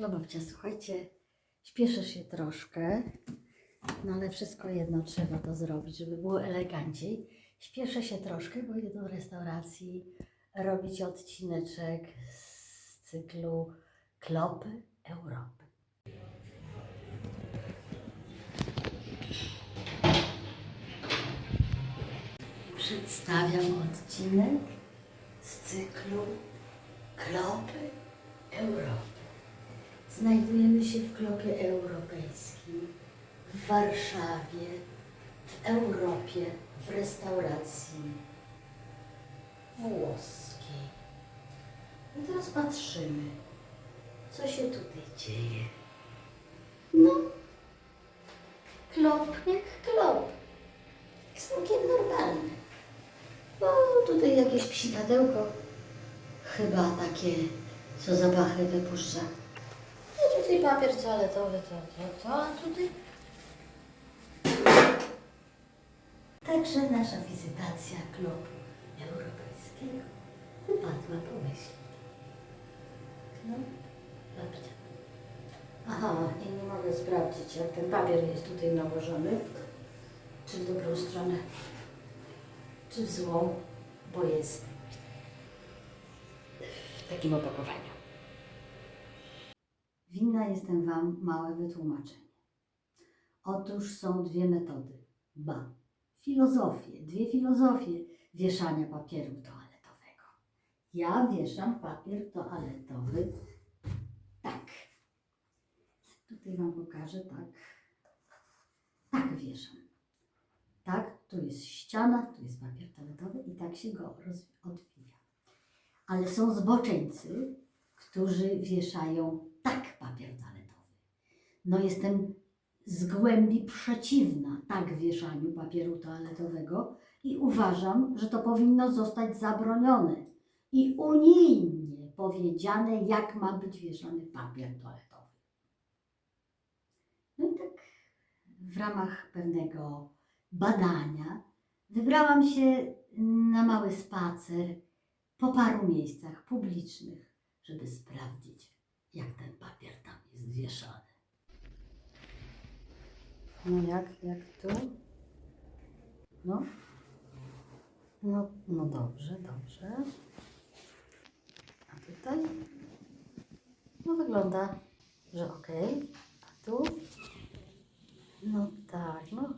No babcia, słuchajcie, śpieszę się troszkę, no ale wszystko jedno trzeba to zrobić, żeby było eleganciej. Śpieszę się troszkę, bo idę do restauracji robić odcineczek z cyklu Klopy Europy. Przedstawiam odcinek z cyklu Klopy Europy. Znajdujemy się w klopie europejskim, w Warszawie, w Europie, w restauracji włoskiej. I teraz patrzymy, co się tutaj dzieje. No, klop jak klop. Całkiem normalny. Bo tutaj jakieś psikadełko, chyba takie, co zapachy wypuszcza. Tutaj papier toaletowy, co, co, co, a tutaj... Także nasza wizytacja klubu europejskiego upadła po myśli. No, babcia. Aha, i nie mogę sprawdzić, jak ten papier jest tutaj nałożony. Czy w dobrą stronę, czy w złą, bo jest w takim opakowaniu. Winna jestem Wam małe wytłumaczenie. Otóż są dwie metody, ba, filozofie, dwie filozofie wieszania papieru toaletowego. Ja wieszam papier toaletowy tak. Tutaj Wam pokażę, tak. Tak wieszam. Tak, tu jest ściana, tu jest papier toaletowy i tak się go odwija. Ale są zboczeńcy, którzy wieszają tak papier toaletowy. No jestem z głębi przeciwna tak wieszaniu papieru toaletowego i uważam, że to powinno zostać zabronione i unijnie powiedziane, jak ma być wieszany papier toaletowy. No i tak w ramach pewnego badania wybrałam się na mały spacer po paru miejscach publicznych, żeby sprawdzić, jak ten papier tam jest wieszany. No jak, jak tu? No. No, no dobrze, dobrze. A tutaj? No wygląda, że ok. A tu? No tak, no.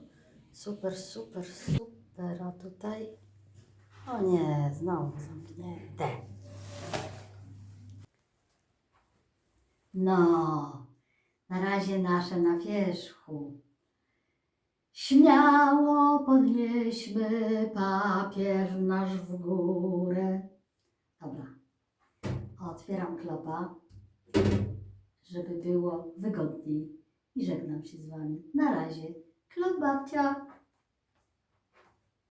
Super, super, super. A tutaj? O nie, znowu zamknięte. No, na razie nasze na wierzchu. Śmiało podnieśmy papier nasz w górę. Dobra, otwieram klopa, żeby było wygodniej i żegnam się z Wami. Na razie, klop babcia.